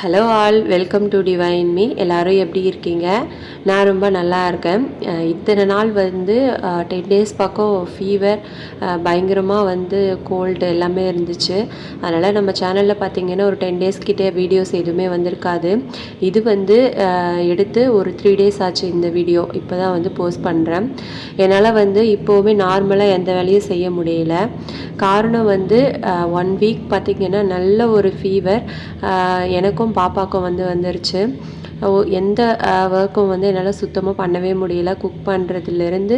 Hello all welcome to Divine Me எல்லோரும் எப்படி இருக்கீங்க? நான் ரொம்ப நல்லா இருக்கேன். இத்தனை நாள் வந்து டென் டேஸ் பக்கம் ஃபீவர் பயங்கரமாக வந்து கோல்டு எல்லாமே இருந்துச்சு. அதனால் நம்ம சேனலில் பார்த்தீங்கன்னா ஒரு டென் டேஸ் கிட்டே வீடியோஸ் எதுவுமே வந்திருக்காது. இது வந்து எடுத்து ஒரு த்ரீ டேஸ் ஆச்சு இந்த வீடியோ இப்போ தான் வந்து போஸ்ட் பண்ணுறேன் என்னால் வந்து இப்போவுமே நார்மலாக எந்த வேலையும் செய்ய முடியல. காரணம் வந்து ஒன் வீக் பார்த்திங்கன்னா நல்ல ஒரு ஃபீவர் எனக்கும் பாப்பாக்கும் வந்து வந்துருச்சு. எந்த ஒர்க்கும் வந்து என்னால் சுத்தமாக பண்ணவே முடியல. குக் பண்ணுறதுலேருந்து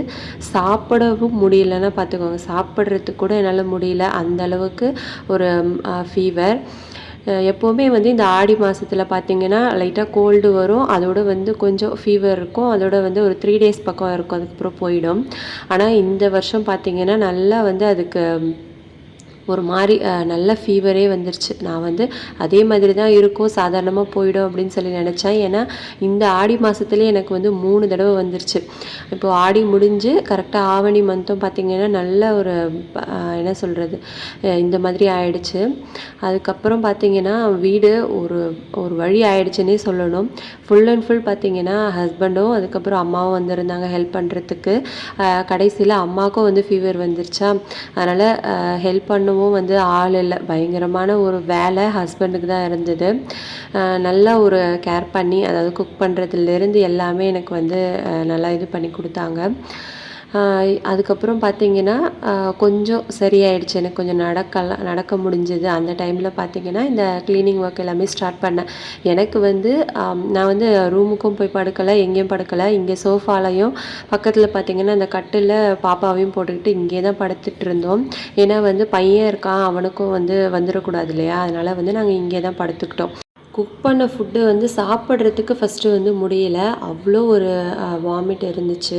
சாப்பிடவும் முடியலன்னா பார்த்துக்கோங்க சாப்பிட்றதுக்கு கூட என்னால் முடியல. அந்த அளவுக்கு ஒரு ஃபீவர் எப்போவுமே வந்து இந்த ஆடி மாதத்தில் பார்த்தீங்கன்னா லைட்டாக கோல்டு வரும். அதோட வந்து கொஞ்சம் ஃபீவர் இருக்கும். அதோட வந்து ஒரு த்ரீ டேஸ் பக்கம் இருக்கும். அதுக்கப்புறம் போயிடும். ஆனால் இந்த வருஷம் பார்த்திங்கன்னா நல்லா வந்து அதுக்கு ஒரு மாதிரி நல்ல ஃபீவரே வந்துருச்சு. நான் வந்து அதே மாதிரி தான் இருக்கும். சாதாரணமாக போயிடும் அப்படின்னு சொல்லி நினச்சேன். ஏன்னா இந்த ஆடி மாதத்துலேயே எனக்கு வந்து மூணு தடவை வந்துருச்சு. இப்போது ஆடி முடிஞ்சு கரெக்டாக ஆவணி மந்தம் பார்த்திங்கன்னா நல்ல ஒரு என்ன சொல்கிறது இந்த மாதிரி ஆயிடுச்சு. அதுக்கப்புறம் பார்த்திங்கன்னா வீடு ஒரு ஒரு வழி ஆயிடுச்சுன்னே சொல்லணும். ஃபுல் அண்ட் ஃபுல் பார்த்திங்கன்னா ஹஸ்பண்டும் அதுக்கப்புறம் அம்மாவும் வந்திருந்தாங்க ஹெல்ப் பண்ணுறதுக்கு கடைசியில் அம்மாவுக்கும் வந்து ஃபீவர் வந்துருச்சா. அதனால் ஹெல்ப் பண்ணவும் வந்து ஆள் இல்லை. பயங்கரமான ஒரு வேலை ஹஸ்பண்டுக்கு தான் இருந்தது. நல்லா ஒரு கேர் பண்ணி அதாவது குக் பண்ணுறதுலேருந்து எல்லாமே எனக்கு வந்து நல்லா இது பண்ணி கொடுத்தாங்க. அதுக்கப்புறம் பார்த்தீங்கன்னா கொஞ்சம் சரியாயிடுச்சு. எனக்கு கொஞ்சம் நடக்கலாம் நடக்க முடிஞ்சது. அந்த டைமில் பார்த்தீங்கன்னா இந்த க்ளீனிங் ஒர்க் எல்லாமே ஸ்டார்ட் பண்ணேன். எனக்கு வந்து நான் வந்து ரூமுக்கும் போய் படுக்கலை எங்கேயும் படுக்கலை. இங்கே சோஃபாலையும் பக்கத்தில் பார்த்தீங்கன்னா அந்த கட்டில் பாப்பாவையும் போட்டுக்கிட்டு இங்கே தான் படுத்துட்டு இருந்தோம். ஏன்னா வந்து பையன் இருக்கான் அவனுக்கும் வந்து வந்துடக்கூடாது இல்லையா? அதனால் வந்து நாங்கள் இங்கே தான் படுத்துக்கிட்டோம். குக் பண்ண ஃபுட்டு வந்து சாப்பிட்றதுக்கு ஃபஸ்ட்டு வந்து முடியல. அவ்வளோ ஒரு வாமிட் இருந்துச்சு.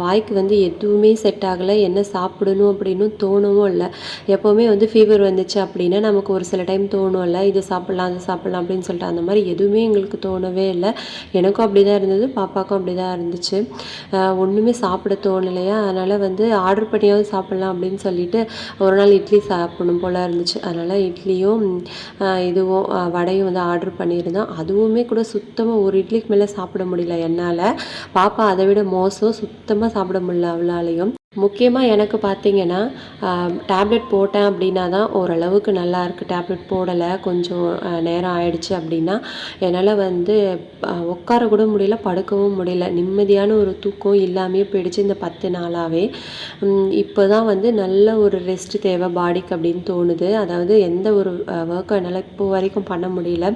வாய்க்கு வந்து எதுவுமே செட் ஆகலை. என்ன சாப்பிடணும் அப்படின்னு தோணவும் இல்லை. எப்போவுமே வந்து ஃபீவர் வந்துச்சு அப்படின்னா நமக்கு ஒரு சில டைம் தோணும்ல இது சாப்பிட்லாம் அது சாப்பிட்லாம் அப்படின்னு சொல்லிட்டு அந்த மாதிரி எதுவுமே எங்களுக்கு தோணவே இல்லை. எனக்கும் அப்படி தான் இருந்தது பாப்பாக்கும் அப்படி தான் இருந்துச்சு ஒன்றுமே சாப்பிட தோணலையா? அதனால் வந்து ஆர்டர் பண்ணியாவது சாப்பிட்லாம் அப்படின்னு சொல்லிட்டு ஒரு நாள் இட்லி சாப்பிடணும் போல் இருந்துச்சு. அதனால் இட்லியும் இதுவும் வடையும் வந்து ஆர்டர் பண்ணியிருந்தோம். அதுவுமே கூட சுத்தமாக ஒரு இட்லிக்கு மேலே சாப்பிட முடியல என்னால். பாப்பா அதை விட மோசம். சுத்தமாக சாப்பிட முடியல அவளாலையும். முக்கியமாக எனக்கு பார்த்தீங்கன்னா டேப்லெட் போட்டேன் அப்படின்னா தான் ஓரளவுக்கு நல்லா இருக்குது டேப்லெட் போடலை கொஞ்சம் நேரம் ஆயிடுச்சு அப்படின்னா என்னால் வந்து உட்கார கூட முடியல படுக்கவும் முடியல. நிம்மதியான ஒரு தூக்கம் இல்லாமே போயிடுச்சு இந்த பத்து நாளாகவே இப்போ தான் வந்து நல்ல ஒரு ரெஸ்ட் தேவை பாடிக்கு அப்படின்னு தோணுது. அதாவது எந்த ஒரு ஒர்க்கும் என்னால் இப்போ வரைக்கும் பண்ண முடியல.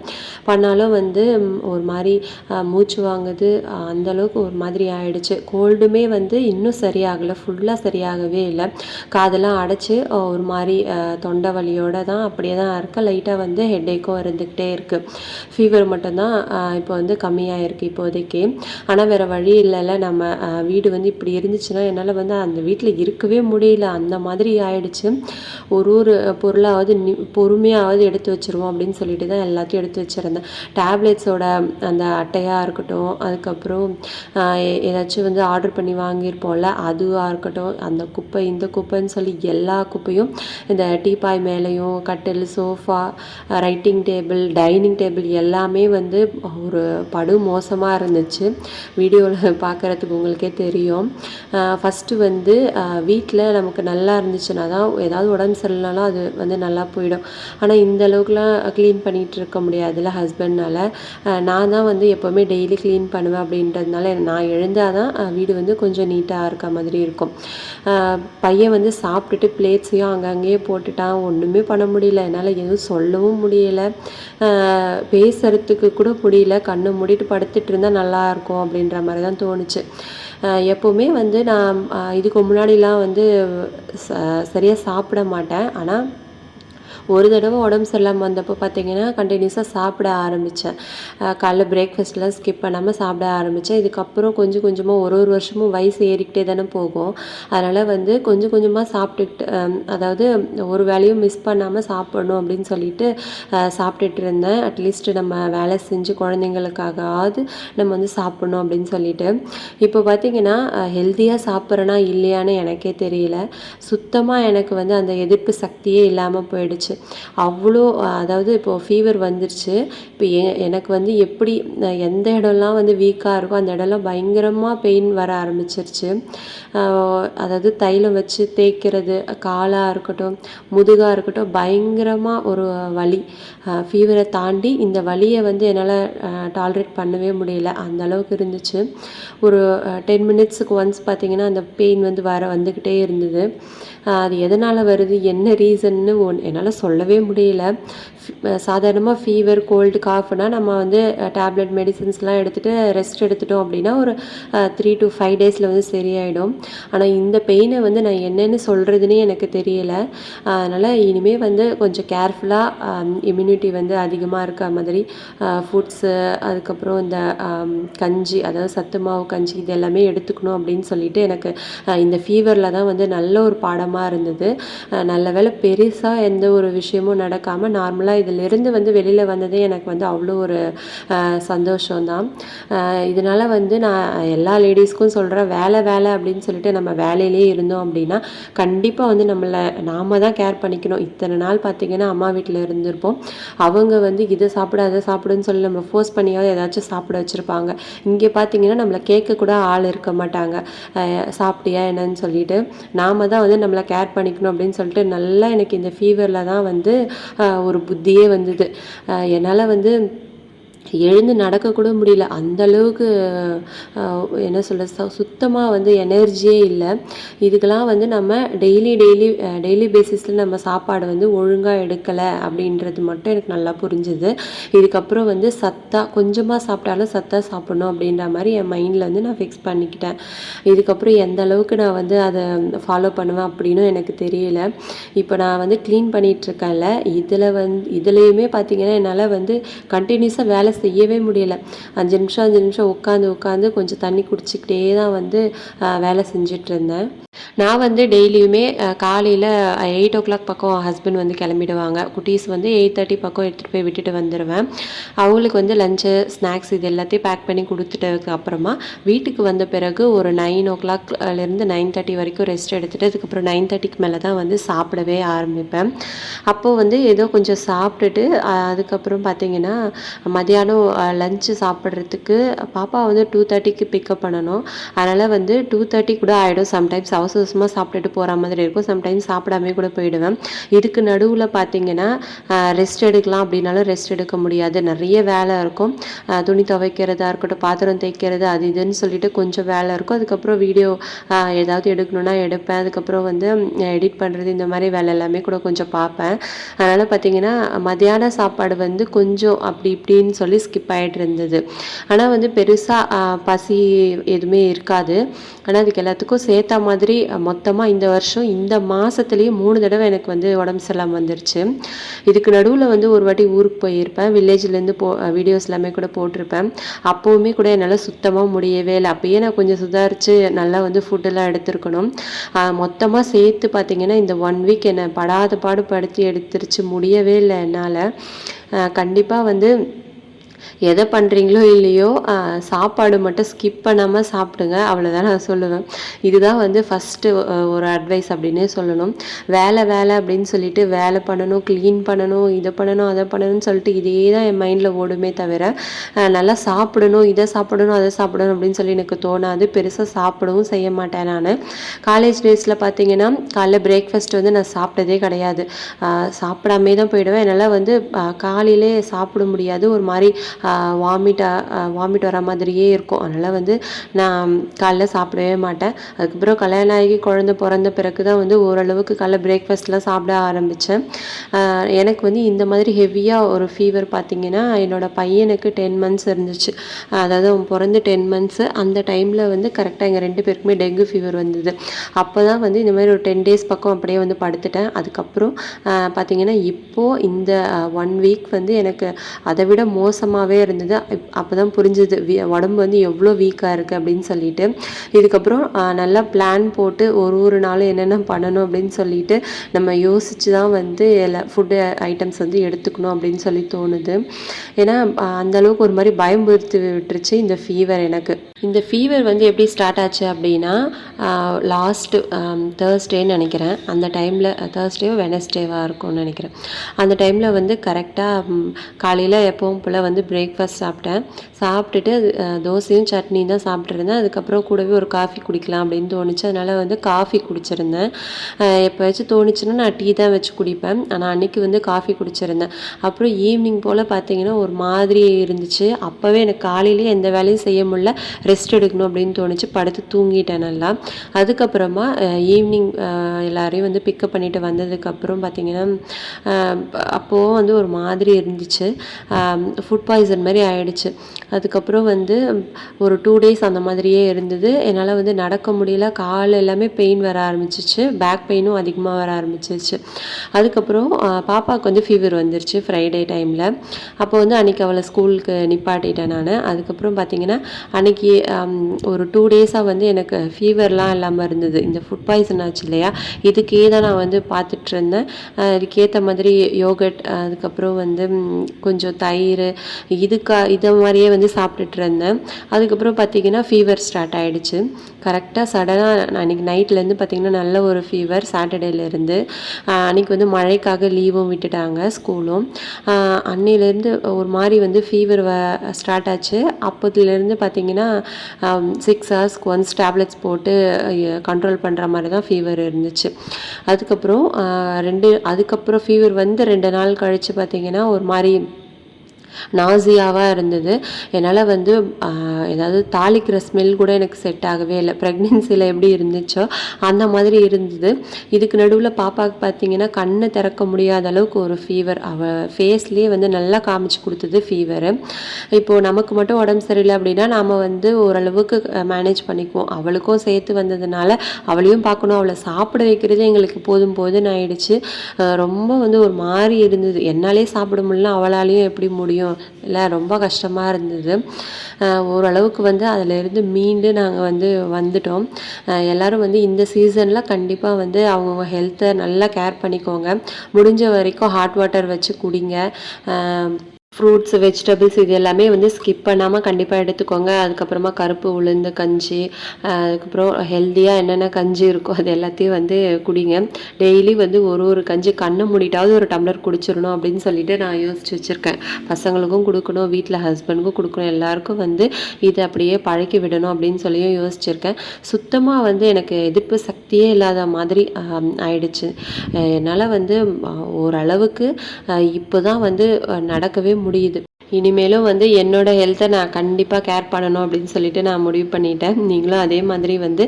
பண்ணாலும் வந்து ஒரு மாதிரி மூச்சு வாங்குது அந்தளவுக்கு அந்த அளவுக்கு ஒரு மாதிரி ஆயிடுச்சு. கோல்டுமே வந்து இன்னும் சரியாகலை. ஃபுல்லாக சரியாகவே இல்லை. காதெல்லாம் அடைச்சி ஒரு மாதிரி தொண்டை வலியோடு தான் அப்படியே தான் இருக்குது லைட்டாக வந்து ஹெட்டேக்கும் இருந்துக்கிட்டே இருக்குது ஃபீவர் மட்டும்தான் இப்போ வந்து கம்மியாக இருக்குது இப்போதைக்கு. ஆனால் வேறு வழி இல்லைல்ல. நம்ம வீடு வந்து இப்படி இருந்துச்சுன்னா என்னால் வந்து அந்த வீட்டில் இருக்கவே முடியல. அந்த மாதிரி ஆயிடுச்சு. ஒரு ஒரு பொருளாவது நி பொறுமையாவது எடுத்து வச்சிருவோம் அப்படின்னு சொல்லிட்டு தான் எல்லாத்தையும் எடுத்து வச்சுருந்தேன். டேப்லெட்ஸோட அந்த அட்டையாக இருக்கட்டும் அதுக்கப்புறம் ஏதாச்சும் வந்து ஆர்டர் பண்ணி வாங்கியிருப்போம்ல அதுவாக இருக்கட்டும். அந்த குப்பை இந்த குப்பைன்னு சொல்லி எல்லா குப்பையும் இந்த டீபாய் மேலேயும் கட்டில் sofa writing table dining table எல்லாமே வந்து ஒரு படு மோசமாக இருந்துச்சு. வீடியோவில் பார்க்குறதுக்கு உங்களுக்கே தெரியும். ஃபஸ்ட்டு வந்து வீட்டில் நமக்கு நல்லா இருந்துச்சுன்னா தான் ஏதாவது உடம்பு சரியில்லைனாலும் அது வந்து நல்லா போயிடும். ஆனால் இந்த அளவுக்குலாம் க்ளீன் பண்ணிகிட்டு இருக்க முடியாதுல்ல ஹஸ்பண்ட்னால் நான் தான் வந்து எப்போவுமே டெய்லி க்ளீன் பண்ணுவேன் அப்படின்றதுனால நான் எழுந்தால் தான் வீடு வந்து கொஞ்சம் நீட்டாக இருக்க மாதிரி இருக்கும். பையன் வந்து சாப்பிட்டுட்டு பிளேட்ஸையும் அங்கங்கேயே போட்டுட்டான். ஒன்றுமே பண்ண முடியல. என்னால் எதுவும் சொல்லவும் முடியலை. பேசுகிறதுக்கு பேசுறதுக்கு கூட முடியல கண்ணை மூடிட்டு படுத்துட்டு இருந்தால் நல்லா இருக்கும் அப்படின்ற மாதிரி தான் தோணுச்சு எப்போவுமே வந்து நான் இதுக்கு முன்னாடிலாம் வந்து ச சரியாக சாப்பிட மாட்டேன். ஆனால் ஒரு தடவை உடம்பு சரியில்லாமல் வந்தப்போ பார்த்தீங்கன்னா கண்டினியூஸாக சாப்பிட ஆரம்பித்தேன் காலைல பிரேக்ஃபாஸ்ட்லாம் ஸ்கிப் பண்ணாமல் சாப்பிட ஆரம்பித்தேன் இதுக்கப்புறம் கொஞ்சம் கொஞ்சமாக ஒரு ஒரு வருஷமும் வயசு ஏறிக்கிட்டே தானே போகும். அதனால் வந்து கொஞ்சம் கொஞ்சமாக சாப்பிட்டுக்கிட்டு அதாவது ஒரு வேலையும் மிஸ் பண்ணாமல் சாப்பிடணும் அப்படின்னு சொல்லிட்டு சாப்பிட்டுட்டு இருந்தேன். அட்லீஸ்ட் நம்ம வேலை செஞ்சு குழந்தைங்களுக்காகவாவது நம்ம வந்து சாப்பிடணும் அப்படின்னு சொல்லிட்டு. இப்போ பார்த்தீங்கன்னா ஹெல்த்தியாக சாப்பிட்றேனா இல்லையான்னு எனக்கே தெரியல. சுத்தமாக எனக்கு வந்து அந்த எதிர்ப்பு சக்தியே இல்லாமல் போயிடுச்சு. அவ்வளோ அதாவது இப்போது ஃபீவர் வந்துருச்சு. இப்போ எனக்கு வந்து எப்படி எந்த இடம்லாம் வந்து வீக்காக இருக்கோ அந்த இடம்லாம் பயங்கரமாக பெயின் வர ஆரம்பிச்சிருச்சு. அதாவது தைலம் வச்சு தேய்க்கிறது காலாக இருக்கட்டும் முதுகாக இருக்கட்டும் பயங்கரமாக ஒரு வலி. ஃபீவரை தாண்டி இந்த வலியை வந்து என்னால் டாலரேட் பண்ணவே முடியல. அந்த அளவுக்கு இருந்துச்சு. ஒரு டென் மினிட்ஸுக்கு ஒன்ஸ் பார்த்திங்கன்னா அந்த பெயின் வந்து வர வந்துக்கிட்டே இருந்தது. அது எதனால் வருது என்ன ரீசன்னு ஒன் என்னால் சொல்லவே முடியல. சாதாரணமாக ஃபீவர் கோல்டு காஃப்னா நம்ம வந்து டேப்லெட் மெடிசின்ஸ்லாம் எடுத்துகிட்டு ரெஸ்ட் எடுத்துட்டோம் அப்படின்னா ஒரு த்ரீ டு ஃபைவ் டேஸில் வந்து சரியாயிடும். ஆனால் இந்த பெயினை வந்து நான் என்னென்னு சொல்கிறதுனே எனக்கு தெரியல. அதனால் இனிமேல் வந்து கொஞ்சம் கேர்ஃபுல்லாக இம்யூனிட்டி வந்து அதிகமாக இருக்க மாதிரி ஃபுட்ஸு அதுக்கப்புறம் இந்த கஞ்சி அதாவது சத்து மாவு கஞ்சி இது எல்லாமே எடுத்துக்கணும் அப்படின்னு சொல்லிட்டு எனக்கு இந்த ஃபீவரில் தான் வந்து நல்ல ஒரு பாடமாக இருந்தது. நல்ல வேலை பெருசாக எந்த ஒரு விஷயமும் நடக்காமல் நார்மலாக இதிலிருந்து வந்து வெளியில் வந்ததே எனக்கு வந்து அவ்வளோ ஒரு சந்தோஷம்தான். இதனால் வந்து நான் எல்லா லேடிஸ்க்கும் சொல்கிறேன் வேலை வேலை அப்படின்னு சொல்லிட்டு நம்ம வேலையிலே இருந்தோம் அப்படின்னா கண்டிப்பாக வந்து நம்மளை நாம் தான் கேர் பண்ணிக்கணும். இத்தனை நாள் பார்த்திங்கன்னா அம்மா வீட்டில் இருந்திருப்போம். அவங்க வந்து இதை சாப்பிட அதை சாப்பிடுன்னு சொல்லி நம்ம ஃபோர்ஸ் பண்ணியாவது ஏதாச்சும் சாப்பிட வச்சுருப்பாங்க. இங்கே பார்த்தீங்கன்னா நம்மளை கேட்க கூட ஆள் இருக்க மாட்டாங்க. சாப்பிட்டியா என்னன்னு சொல்லிட்டு நாம் தான் வந்து நம்மளை கேர் பண்ணிக்கணும் அப்படின்னு சொல்லிட்டு நல்லா எனக்கு இந்த ஃபீவரில் தான் வந்து ஒரு புத்தியே வந்தது. என்னால் வந்து எழுந்து நடக்கக்கூட முடியல. அந்த அளவுக்கு என்ன சொல்ல சுத்தமாக வந்து எனர்ஜியே இல்லை. இதுக்கெல்லாம் வந்து நம்ம டெய்லி டெய்லி டெய்லி பேசிஸில் நம்ம சாப்பாடு வந்து ஒழுங்காக எடுக்கலை அப்படின்றது மட்டும் எனக்கு நல்லா புரிஞ்சுது. இதுக்கப்புறம் வந்து சத்தாக கொஞ்சமாக சாப்பிட்டாலும் சத்தாக சாப்பிட்ணும் அப்படின்ற மாதிரி என் மைண்டில் வந்து நான் ஃபிக்ஸ் பண்ணிக்கிட்டேன். இதுக்கப்புறம் எந்த அளவுக்கு நான் வந்து அதை ஃபாலோ பண்ணுவேன் அப்படின்னு எனக்கு தெரியல. இப்போ நான் வந்து க்ளீன் பண்ணிகிட்ருக்கேன்ல இதில் வந்து இதுலேயுமே பார்த்தீங்கன்னா என்னால் வந்து கண்டினியூஸாக வேலை செய்யவே முடியலை. அஞ்சு நிமிஷம் அஞ்சு நிமிஷம் உட்காந்து உட்காந்து கொஞ்சம் தண்ணி குடிச்சிக்கிட்டே தான் வந்து வேலை செஞ்சிட்டு இருந்தேன். நான் வந்து டெய்லியுமே காலையில் எயிட் ஓ கிளாக் பக்கம் ஹஸ்பண்ட் வந்து கிளம்பிடுவாங்க. குட்டீஸ் வந்து எயிட் தேர்ட்டி பக்கம் எடுத்துகிட்டு போய் விட்டுட்டு வந்துடுவேன் அவங்களுக்கு வந்து லஞ்சு ஸ்நாக்ஸ் இது எல்லாத்தையும் பேக் பண்ணி கொடுத்துட்டதுக்கு அப்புறமா வீட்டுக்கு வந்த பிறகு ஒரு நைன் ஓ கிளாக்லேருந்து நைன் தேர்ட்டி வரைக்கும் ரெஸ்ட் எடுத்துகிட்டு அதுக்கப்புறம் நைன் தேர்ட்டிக்கு மேலே தான் வந்து சாப்பிடவே ஆரம்பிப்பேன். அப்போது வந்து ஏதோ கொஞ்சம் சாப்பிட்டுட்டு அதுக்கப்புறம் பார்த்திங்கன்னா மத்தியானம் லஞ்சு சாப்பிட்றதுக்கு பாப்பா வந்து டூ தேர்ட்டிக்கு பிக்கப் பண்ணணும். அதனால் வந்து டூ தேர்ட்டி கூட ஆகிடும் சம்டைம்ஸ் அவசர அவசரமாக சாப்பிட்டுட்டு போகிற மாதிரி இருக்கும். சம்டைம்ஸ் சாப்பிடாமே கூட போயிடுவேன். இதுக்கு நடுவில் பார்த்தீங்கன்னா ரெஸ்ட் எடுக்கலாம் அப்படின்னாலும் ரெஸ்ட் எடுக்க முடியாது. நிறைய வேலை இருக்கும். துணி துவைக்கிறதா இருக்கட்டும் பாத்திரம் தேய்க்கிறது அது இதுன்னு சொல்லிட்டு கொஞ்சம் வேலை இருக்கும். அதுக்கப்புறம் வீடியோ ஏதாவது எடுக்கணுன்னா எடுப்பேன். அதுக்கப்புறம் வந்து எடிட் பண்ணுறது இந்த மாதிரி வேலை எல்லாமே கூட கொஞ்சம் பார்ப்பேன் அதனால் பார்த்தீங்கன்னா மத்தியான சாப்பாடு வந்து கொஞ்சம் அப்படி இப்படின்னு சொல்லி ஸ்கிப் ஆகிட்டு இருந்தது ஆனால் வந்து பெருசாக பசி எதுவுமே இருக்காது. ஆனால் அதுக்கு எல்லாத்துக்கும் சேர்த்த மாதிரி மொத்தமாக இந்த வருஷம் இந்த மாதத்துலேயே மூணு தடவை எனக்கு வந்து உடம்பு சரியில்லாமல் வந்துருச்சு. இதுக்கு நடுவில் வந்து ஒரு வாட்டி ஊருக்கு போயிருப்பேன். வில்லேஜ்லேருந்து போ வீடியோஸ் எல்லாமே கூட போட்டிருப்பேன். அப்போவுமே கூட என்னால் சுத்தமாக முடியவே இல்லை. அப்போயே நான் கொஞ்சம் சுதாரித்து நல்லா வந்து ஃபுட்டெல்லாம் எடுத்துருக்கணும். மொத்தமாக சேர்த்து பார்த்திங்கன்னா இந்த ஒன் வீக் என்னை படாத பாடு படுத்தி எடுத்துருச்சு. முடியவே இல்லை என்னால். கண்டிப்பாக வந்து எதை பண்ணுறீங்களோ இல்லையோ சாப்பாடு மட்டும் ஸ்கிப் பண்ணாமல் சாப்பிடுங்க. அவ்வளோதான் நான் சொல்லுவேன். இதுதான் வந்து ஃபஸ்ட்டு ஒரு அட்வைஸ் அப்படின்னே சொல்லணும். வேலை வேலை அப்படின்னு சொல்லிட்டு வேலை பண்ணணும் க்ளீன் பண்ணணும் இதை பண்ணணும் அதை பண்ணணும்னு சொல்லிட்டு இதே தான் என் மைண்டில் ஓடுமே தவிர நல்லா சாப்பிடணும் இதை சாப்பிடணும் அதை சாப்பிடணும் அப்படின்னு சொல்லி எனக்கு தோணாது. பெருசாக சாப்பிடவும் செய்ய மாட்டேன் நான். காலேஜ் டேஸில் பார்த்தீங்கன்னா காலைல பிரேக்ஃபாஸ்ட் வந்து நான் சாப்பிட்டதே கிடையாது. சாப்பிடாமே தான் போயிடுவேன். என்னால் வந்து காலையிலே சாப்பிட முடியாது. ஒரு மாதிரி வாமிட்டாக வாமிட் வர மாதிரியே இருக்கும். அதனால் வந்து நான் காலைல சாப்பிடவே மாட்டேன். அதுக்கப்புறம் கல்யாணம் ஆகி குழந்த பிறந்த பிறகு தான் வந்து ஓரளவுக்கு காலைல பிரேக்ஃபாஸ்ட்லாம் சாப்பிட ஆரம்பித்தேன் எனக்கு வந்து இந்த மாதிரி ஹெவியாக ஒரு ஃபீவர் பார்த்திங்கன்னா என்னோடய பையனுக்கு டென் மந்த்ஸ் இருந்துச்சு. அதாவது அவன் பிறந்து டென் மந்த்ஸு அந்த டைமில் வந்து கரெக்டாக எங்கள் ரெண்டு பேருக்குமே டெங்கு ஃபீவர் வந்தது. அப்போ தான் வந்து இந்த மாதிரி ஒரு டென் டேஸ் பக்கம் அப்படியே வந்து படுத்துட்டேன். அதுக்கப்புறம் பார்த்திங்கன்னா இப்போது இந்த ஒன் வீக் வந்து எனக்கு அதை விட மோசமாக மோசமாகவே இருந்தது. அப்போ தான் புரிஞ்சுது. உடம்பு வந்து எவ்வளோ வீக்காக இருக்குது அப்படின்னு சொல்லிட்டு. இதுக்கப்புறம் நல்லா பிளான் போட்டு ஒரு ஒரு நாளும் என்னென்ன பண்ணணும் அப்படின்னு சொல்லிட்டு நம்ம யோசித்து தான் வந்து எல்லா ஃபுட்டு ஐட்டம்ஸ் வந்து எடுத்துக்கணும் அப்படின்னு சொல்லி தோணுது. ஏன்னா அந்தளவுக்கு ஒரு மாதிரி பயம்படுத்தி விட்டுருச்சு இந்த ஃபீவர் எனக்கு. இந்த ஃபீவர் வந்து எப்படி ஸ்டார்ட் ஆச்சு அப்படின்னா லாஸ்ட்டு தேர்ஸ்டேன்னு நினைக்கிறேன். அந்த டைமில் தேர்ஸ்டேவோ வெனஸ்டேவாக இருக்கும்னு நினைக்கிறேன். அந்த டைமில் வந்து கரெக்டாக காலையில் எப்பவும் போல் வந்து பிரேக்ஃபாஸ்ட் சாப்பிட்டேன். சாப்பிட்டுட்டு அது, தோசையும் சட்னியும் தான் சாப்பிட்ருந்தேன் அதுக்கப்புறம் கூடவே ஒரு காஃபி குடிக்கலாம் அப்படின்னு தோணுச்சு. அதனால் வந்து காஃபி குடிச்சிருந்தேன். எப்போயாச்சும் தோணுச்சுன்னா நான் டீ தான் வச்சு குடிப்பேன். ஆனால் அன்றைக்கி வந்து காஃபி குடிச்சிருந்தேன். அப்புறம் ஈவினிங் போல் பார்த்தீங்கன்னா ஒரு மாதிரி இருந்துச்சு. அப்போவே எனக்கு காலையிலேயே எந்த வேலையும் செய்ய முடியல. ரெஸ்ட் எடுக்கணும் அப்படின்னு தோணுச்சு. படுத்து தூங்கிட்டேன் நல்லா. அதுக்கப்புறமா ஈவினிங் எல்லாரையும் வந்து பிக்கப் பண்ணிட்டு வந்ததுக்கப்புறம் பார்த்தீங்கன்னா அப்போது வந்து ஒரு மாதிரி இருந்துச்சு. ஃபுட் பாய்சன் மாதிரி ஆயிடுச்சு. அதுக்கப்புறம் வந்து ஒரு டூ டேஸ் அந்த மாதிரியே இருந்தது. என்னால் வந்து நடக்க முடியல. கால் எல்லாமே பெயின் வர ஆரம்பிச்சிச்சு. பேக் பெயினும் அதிகமாக வர ஆரம்பிச்சிச்சு அதுக்கப்புறம் பாப்பாவுக்கு வந்து ஃபீவர் வந்துருச்சு ஃப்ரைடே டைமில் அப்போ வந்து அன்றைக்கி அவளை ஸ்கூலுக்கு நிப்பாட்டிட்டேன் நான். அதுக்கப்புறம் பார்த்தீங்கன்னா அன்றைக்கி Um, ஒரு டூ டேஸாக வந்து எனக்கு ஃபீவர்லாம் இல்லாமல் இருந்தது. இந்த ஃபுட் பாய்சன் ஆச்சு இல்லையா? இதுக்கே தான் நான் வந்து பார்த்துட்டு இருந்தேன். அதுக்கேற்ற இதுக்கேற்ற மாதிரி யோகட் அதுக்கப்புறம் வந்து கொஞ்சம் தயிர் இதுக்கா இதை மாதிரியே வந்து சாப்பிட்டுட்டு இருந்தேன். அதுக்கப்புறம் பார்த்தீங்கன்னா ஃபீவர் ஸ்டார்ட் ஆகிடுச்சு கரெக்டாக சடனாக அன்றைக்கி நைட்லேருந்து பார்த்தீங்கன்னா நல்ல ஒரு ஃபீவர் சாட்டர்டேலேருந்து அன்றைக்கி வந்து மழைக்காக லீவும் விட்டுட்டாங்க ஸ்கூலும் அன்னையிலேருந்து ஒரு மாதிரி வந்து ஃபீவர் வ ஸ்டார்ட் ஆச்சு. அப்போதுலேருந்து பார்த்தீங்கன்னா சிக்ஸ் ஹவர்ஸ்க்கு ஒன்ஸ் டேப்லெட்ஸ் போட்டு uh, கண்ட்ரோல் பண்ணுற மாதிரி தான் ஃபீவர் இருந்துச்சு. அதுக்கப்புறம் uh, ரெண்டு அதுக்கப்புறம் ஃபீவர் வந்து ரெண்டு நாள் கழித்து பார்த்தீங்கன்னா ஒரு மாதிரி நாசியாவாக இருந்தது. என்னால் வந்து ஏதாவது தாளிக்கிற ஸ்மெல் கூட எனக்கு செட் ஆகவே இல்லை. ப்ரெக்னென்சியில் எப்படி இருந்துச்சோ அந்த மாதிரி இருந்தது. இதுக்கு நடுவில் பாப்பாவுக்கு பார்த்தீங்கன்னா கண்ணை திறக்க முடியாத அளவுக்கு ஒரு ஃபீவர் அவள் ஃபேஸ்லேயே வந்து நல்லா காமிச்சு கொடுத்தது ஃபீவரு இப்போது நமக்கு மட்டும் உடம்பு சரியில்லை அப்படின்னா நாம் வந்து ஓரளவுக்கு மேனேஜ் பண்ணிக்குவோம். அவளுக்கும் சேர்த்து வந்ததுனால அவளையும் பார்க்கணும். அவளை சாப்பிட வைக்கிறது எங்களுக்கு போதும் போதுன்னு ஆயிடுச்சு. ரொம்ப வந்து ஒரு மாதிரி இருந்தது. என்னாலே சாப்பிட முடியல. அவளாலையும் எப்படி முடியும்? இல்லை ரொம்ப கஷ்டமாக இருந்தது. ஓரளவுக்கு வந்து அதிலிருந்து மீண்டு நாங்கள் வந்து வந்துட்டோம். எல்லோரும் வந்து இந்த சீசனில் கண்டிப்பாக வந்து அவங்கவுங்க ஹெல்த்தை நல்லா கேர் பண்ணிக்கோங்க. முடிஞ்ச வரைக்கும் ஹாட் வாட்டர் வச்சு குடிங்க. ஃப்ரூட்ஸ் வெஜிடபிள்ஸ் இது எல்லாமே வந்து ஸ்கிப் பண்ணாமல் கண்டிப்பாக எடுத்துக்கோங்க. அதுக்கப்புறமா கருப்பு உளுந்து கஞ்சி அதுக்கப்புறம் ஹெல்த்தியாக என்னென்ன கஞ்சி இருக்கோ அது எல்லாத்தையும் வந்து குடிங்க. டெய்லி வந்து ஒரு ஒரு கஞ்சி கண்ணை மூடிட்டாவது ஒரு டம்ளர் குடிச்சிடணும் அப்படின்னு சொல்லிட்டு நான் யோசிச்சு வச்சுருக்கேன். பசங்களுக்கும் கொடுக்கணும் வீட்டில் ஹஸ்பண்டுக்கும் கொடுக்கணும் எல்லாருக்கும் வந்து இதை அப்படியே பழக்கி விடணும் அப்படின்னு சொல்லியும் யோசிச்சிருக்கேன். சுத்தமாக வந்து எனக்கு எதிர்ப்பு சக்தியே இல்லாத மாதிரி ஆயிடுச்சு. என்னால் வந்து ஓரளவுக்கு இப்போ தான் வந்து நடக்கவே முடியுது. இனிமேலும் வந்து என்னோட ஹெல்த்தை நான் கண்டிப்பாக கேர் பண்ணணும் அப்படின்னு சொல்லிட்டு நான் முடிவு பண்ணிட்டேன். நீங்களும் அதே மாதிரி வந்து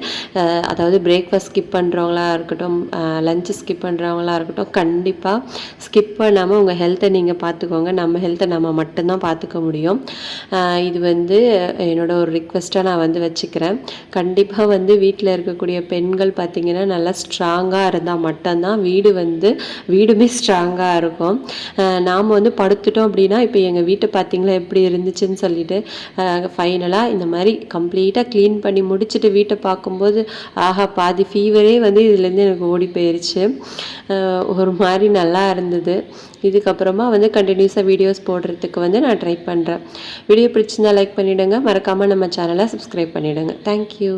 அதாவது பிரேக்ஃபாஸ்ட் ஸ்கிப் பண்ணுறவங்களா இருக்கட்டும் லஞ்சு ஸ்கிப் பண்ணுறவங்களா இருக்கட்டும் கண்டிப்பாக ஸ்கிப் பண்ணாமல் உங்கள் ஹெல்த்தை நீங்கள் பார்த்துக்கோங்க நம்ம ஹெல்த்தை நம்ம மட்டும்தான் பார்த்துக்க முடியும். இது வந்து என்னோட ஒரு ரிக்வெஸ்ட்டாக நான் வந்து வச்சுக்கிறேன். கண்டிப்பாக வந்து வீட்டில் இருக்கக்கூடிய பெண்கள் பார்த்திங்கன்னா நல்லா ஸ்ட்ராங்காக இருந்தால் மட்டும்தான் வீடு வந்து வீடுமே ஸ்ட்ராங்காக இருக்கும். நாம் வந்து படுத்துட்டோம் அப்படின்னா இப்போ எங்கள் வீட்டை பார்த்தீங்களா எப்படி இருந்துச்சுன்னு சொல்லிட்டு ஃபைனலாக இந்த மாதிரி கம்ப்ளீட்டாக க்ளீன் பண்ணி முடிச்சுட்டு வீட்டை பார்க்கும்போது ஆஹா பாதி ஃபீவரே வந்து இதுலேருந்து எனக்கு ஓடி போயிருச்சு. ஒரு மாதிரி நல்லா இருந்தது. இதுக்கப்புறமா வந்து கண்டினியூஸாக வீடியோஸ் போடுறதுக்கு வந்து நான் ட்ரை பண்ணுறேன் வீடியோ பிடிச்சிருந்தா லைக் பண்ணிவிடுங்க மறக்காமல் நம்ம சேனலை சப்ஸ்கிரைப் பண்ணிவிடுங்க தேங்க்யூ